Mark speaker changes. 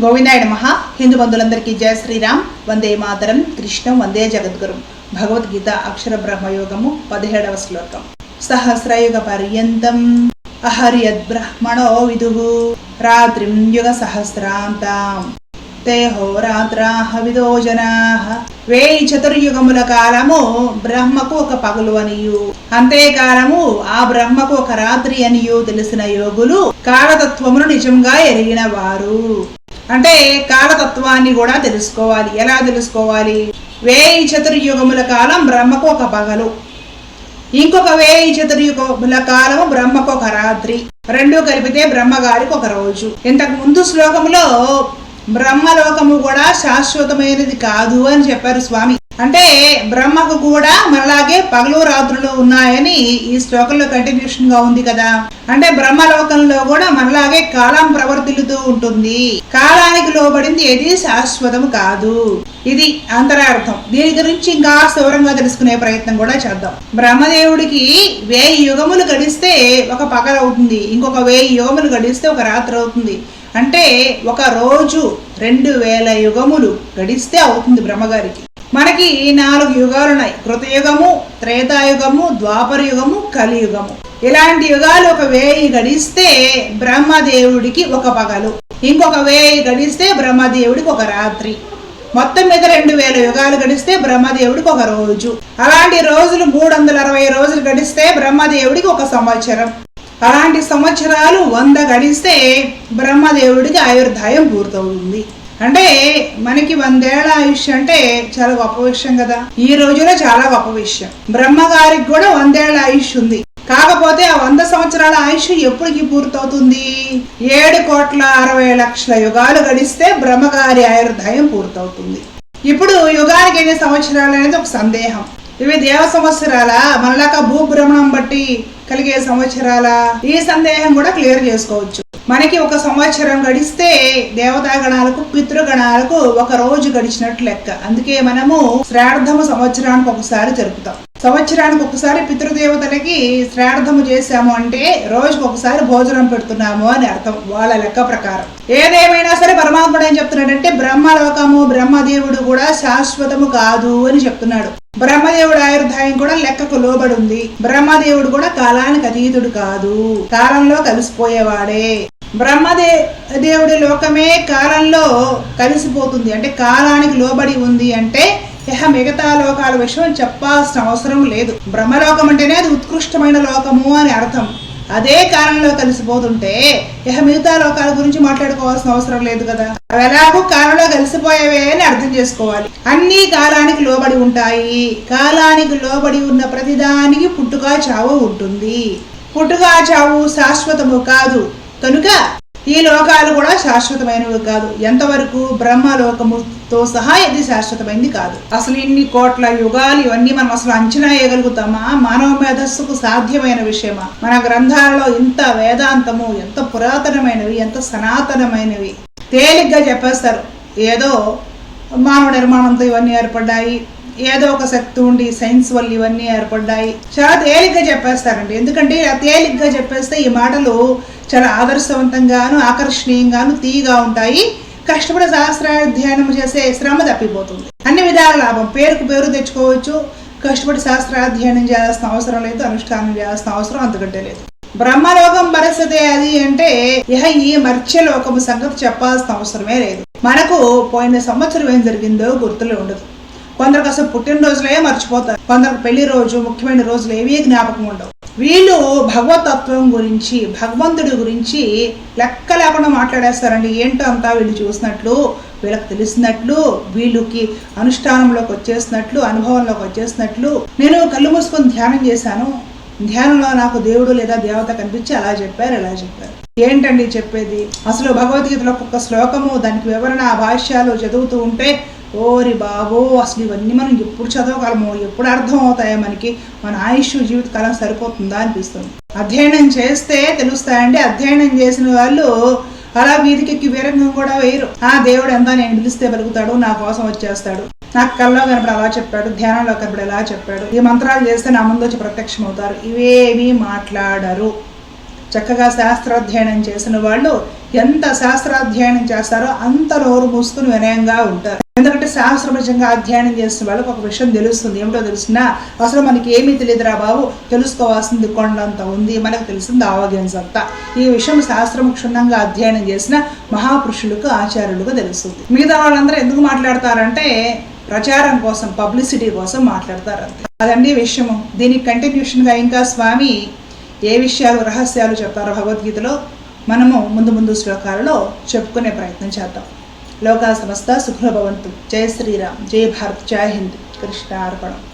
Speaker 1: గోవిందాయుడు మహా హిందూ బంధువులందరికీ జయ శ్రీరామ్. వందే మాతరం. కృష్ణం. వందే జగద్గురు. భగవద్గీత అక్షర బ్రహ్మయోగము పదిహేడవ శ్లోకం. సహస్రయుగ పర్యంతం అహర్యద్ బ్రహ్మణో విదు. రాత్రిం యుగ సహస్రాంతాం. తే హోరాత్రాహ విదో వేయి చతుర్యుగముల కాలము బ్రహ్మకు ఒక పగలు అనియు। అంతేకాలము ఆ బ్రహ్మకు ఒక రాత్రి అనియు తెలిసిన యోగులు కాలతత్వమును నిజంగా ఎరిగిన వారు అంటే కాలతత్వాన్ని కూడా తెలుసుకోవాలి। ఎలా తెలుసుకోవాలి? వేయి చతుర్యుగముల కాలం బ్రహ్మకు ఒక పగలు। ఇంకొక వేయి చతుర్యుగముల కాలము బ్రహ్మకు ఒక రాత్రి। రెండు కలిపితే బ్రహ్మగారికి ఒక రోజు। ఇంతకు ముందు శ్లోకములో బ్రహ్మలోకము కూడా శాశ్వతమైనది కాదు అని చెప్పారు స్వామి. అంటే బ్రహ్మకు కూడా మనలాగే పగలు రాత్రులు ఉన్నాయని ఈ శ్లోకంలో కంటిన్యూషన్గా ఉంది కదా. అంటే బ్రహ్మలోకంలో కూడా మనలాగే కాలం ప్రవర్తిల్లుతూ ఉంటుంది. కాలానికి లోబడింది ఏది శాశ్వతం కాదు. ఇది అంతరార్థం. దీని గురించి ఇంకా వివరంగా తెలుసుకునే ప్రయత్నం కూడా చేద్దాం. బ్రహ్మదేవుడికి వేయి యుగములు గడిస్తే ఒక పగలవుతుంది. ఇంకొక వేయి యుగములు గడిస్తే ఒక రాత్రి అవుతుంది. అంటే ఒక రోజు రెండు వేల యుగములు గడిస్తే అవుతుంది బ్రహ్మగారికి. మనకి నాలుగు యుగాలు ఉన్నాయి కృతయుగము త్రేతాయుగము ద్వాపర యుగము కలియుగము. ఇలాంటి యుగాలు ఒక వేయి గడిస్తే బ్రహ్మదేవుడికి ఒక పగలు. ఇంకొక వేయి గడిస్తే బ్రహ్మదేవుడికి ఒక రాత్రి. మొత్తం మీద రెండు వేల యుగాలు గడిస్తే బ్రహ్మదేవుడికి ఒక రోజు. అలాంటి రోజులు మూడు వందల అరవై రోజులు గడిస్తే బ్రహ్మదేవుడికి ఒక సంవత్సరం. అలాంటి సంవత్సరాలు వంద గడిస్తే బ్రహ్మదేవుడికి ఆయుర్దాయం పూర్తవుతుంది. అంటే మనకి వందేళ్ళ ఆయుష్ అంటే చాలా గొప్ప విషయం కదా. ఈ రోజులో చాలా గొప్ప విషయం. బ్రహ్మగారికి కూడా వందేళ్ళ ఆయుష్ ఉంది. కాకపోతే ఆ వంద సంవత్సరాల ఆయుష్ ఎప్పటికి పూర్తవుతుంది? ఏడు కోట్ల అరవై లక్షల యుగాలు గడిస్తే బ్రహ్మగారి ఆయుర్దాయం పూర్తవుతుంది. ఇప్పుడు యుగానికి ఎన్ని సంవత్సరాలు అనేది ఒక సందేహం. ఇవి దేవ సంవత్సరాల? మనలాగా భూభ్రమణం బట్టి కలిగే సంవత్సరాల? ఈ సందేహం కూడా క్లియర్ చేసుకోవచ్చు. మనకి ఒక సంవత్సరం గడిస్తే దేవతా గణాలకు పితృగణాలకు ఒక రోజు గడిచినట్లు లెక్క. అందుకే మనము శ్రార్థము సంవత్సరానికి ఒకసారి జరుపుతాం. సంవత్సరానికి ఒకసారి పితృదేవతలకి శ్రార్థము చేశాము అంటే రోజుకు ఒకసారి భోజనం పెడుతున్నాము అని అర్థం వాళ్ళ లెక్క ప్రకారం. ఏదేమైనా సరే పరమాత్ముడు ఏం చెప్తున్నాడంటే బ్రహ్మలోకము బ్రహ్మదేవుడు కూడా శాశ్వతము కాదు అని చెప్తున్నాడు. బ్రహ్మదేవుడు ఆయుర్దాయం కూడా లెక్కకు లోబడి ఉంది బ్రహ్మదేవుడు కూడా కాలానికి అతీతుడు కాదు. కాలంలో కలిసిపోయేవాడే. బ్రహ్మదే దేవుడి లోకమే కాలంలో కలిసిపోతుంది. అంటే కాలానికి లోబడి ఉంది అంటే ఇహ మిగతా లోకాల విషయం చెప్పాల్సిన అవసరం లేదు. బ్రహ్మలోకం అంటేనే అది ఉత్కృష్టమైన లోకము అని అర్థం. అదే కారణంలో కలిసిపోతుంటే ఇక మిగతా లోకాల గురించి మాట్లాడుకోవాల్సిన అవసరం లేదు కదా. అవి ఎలాగో కాలంలో కలిసిపోయేవే అని అర్థం చేసుకోవాలి. అన్ని కాలానికి లోబడి ఉంటాయి. కాలానికి లోబడి ఉన్న ప్రతిదానికి పుట్టుక చావు ఉంటుంది. పుట్టుక చావు శాశ్వతము కాదు. కనుక ఈ లోకాలు కూడా శాశ్వతమైనవి కాదు. ఎంతవరకు బ్రహ్మలోకముతో సహా ఇది శాశ్వతమైనది కాదు. అసలు ఇన్ని కోట్ల యుగాలు ఇవన్నీ మనం అసలు అంచనా వేయగలుగుతామా? మానవ మేధస్సుకు సాధ్యమైన విషయమా? మన గ్రంథాలలో ఇంత వేదాంతము ఎంత పురాతనమైనవి ఎంత సనాతనమైనవి? తేలిగ్గా చెప్పేస్తారు. ఏదో మానవ నిర్మాణంతో ఇవన్నీ ఏర్పడ్డాయి. ఏదో ఒక శక్తి ఉండి సైన్స్ వల్ల ఇవన్నీ ఏర్పడ్డాయి. చాలా తేలిగ్గా చెప్పేస్తారండి. ఎందుకంటే తేలిగ్గా చెప్పేస్తే ఈ మాటలు చాలా ఆదర్శవంతంగాను ఆకర్షణీయంగాను తీగా ఉంటాయి. కష్టపడి శాస్త్రాధ్యయనం చేసే శ్రమ తప్పిపోతుంది. అన్ని విధాల లాభం. పేరుకు పేరు తెచ్చుకోవచ్చు. కష్టపడి శాస్త్రాధ్యయనం చేయాల్సిన అవసరం లేదు. అనుష్ఠానం చేయాల్సిన అవసరం అంతకంటే లేదు. బ్రహ్మలోకం పరిస్థితి అది అంటే ఇహ ఈ మర్త్యలోకము సంగతి చెప్పాల్సిన అవసరమే లేదు. మనకు పోయిన సంవత్సరం ఏం జరిగిందో గుర్తులో ఉండదు. కొందరికి అసలు పుట్టినరోజులే మర్చిపోతారు. కొందరికి పెళ్ళి రోజు ముఖ్యమైన రోజులు ఏవీ జ్ఞాపకం ఉండవు. వీళ్ళు భగవతత్వం గురించి భగవంతుడి గురించి లెక్క లేకుండా మాట్లాడేస్తారండి. ఏంటో అంతా వీళ్ళు చూసినట్లు వీళ్ళకి తెలిసినట్లు వీళ్ళకి అనుష్ఠానంలోకి వచ్చేసినట్లు అనుభవంలోకి వచ్చేసినట్లు నేను కళ్ళు మూసుకొని ధ్యానం చేశాను. ధ్యానంలో నాకు దేవుడు లేదా దేవత కనిపించి అలా చెప్పారు ఇలా చెప్పారు. ఏంటండి చెప్పేది? అసలు భగవద్గీతలో ఒక్కొక్క శ్లోకము దానికి వివరణ భాష్యాలు చదువుతూ ఉంటే ఓరి బాబో అసలు ఇవన్నీ మనం ఎప్పుడు చదవగలము ఎప్పుడు అర్థం అవుతాయో మనకి మన ఆయుష్ జీవితకాలం సరిపోతుందా అనిపిస్తుంది. అధ్యయనం చేస్తే తెలుస్తాయండి. అధ్యయనం చేసిన వాళ్ళు అలా వీధికెక్కి వీరంగం కూడా వేయరు. ఆ దేవుడు ఎంత నేను పిలిస్తే పలుకుతాడు నా కోసం వచ్చేస్తాడు. నాకు కల్లో కనపడి అలా చెప్పాడు ధ్యానంలో కనపడి ఎలా చెప్పాడు. ఈ మంత్రాలు చేస్తే నా ముందు వచ్చి ప్రత్యక్షం అవుతారు ఇవేమీ మాట్లాడరు. చక్కగా శాస్త్రాధ్యయనం చేసిన వాళ్ళు ఎంత శాస్త్రాధ్యయనం చేస్తారో అంత నోరు మూసుకుని వినయంగా ఉంటారు. ఎందుకంటే శాస్త్రపరంగా అధ్యయనం చేసిన వాళ్ళకి ఒక విషయం తెలుస్తుంది. ఏమిటో తెలిసినా అసలు మనకి ఏమీ తెలియదురా బాబు తెలుసుకోవాల్సింది కొండంత ఉంది మనకు తెలిసింది ఆవగించంత ఈ విషయం శాస్త్రం క్షుణ్ణంగా అధ్యయనం చేసిన మహాపురుషులకు ఆచార్యులకు తెలుస్తుంది. మిగతా వాళ్ళందరూ ఎందుకు మాట్లాడతారంటే ప్రచారం కోసం పబ్లిసిటీ కోసం మాట్లాడతారు అంతే అదండి విషయము. దీనికి కంటిన్యూషన్గా ఇంకా స్వామి ఏ విషయాలు రహస్యాలు చెప్తారో భగవద్గీతలో మనము ముందు ముందు శ్లోకాలలో చెప్పుకునే ప్రయత్నం చేద్దాం. లోకా సమస్త సుఖభవంతు. జయ శ్రీరామ్. జయ భారత్. జయ హింద్. కృష్ణ అర్పణం.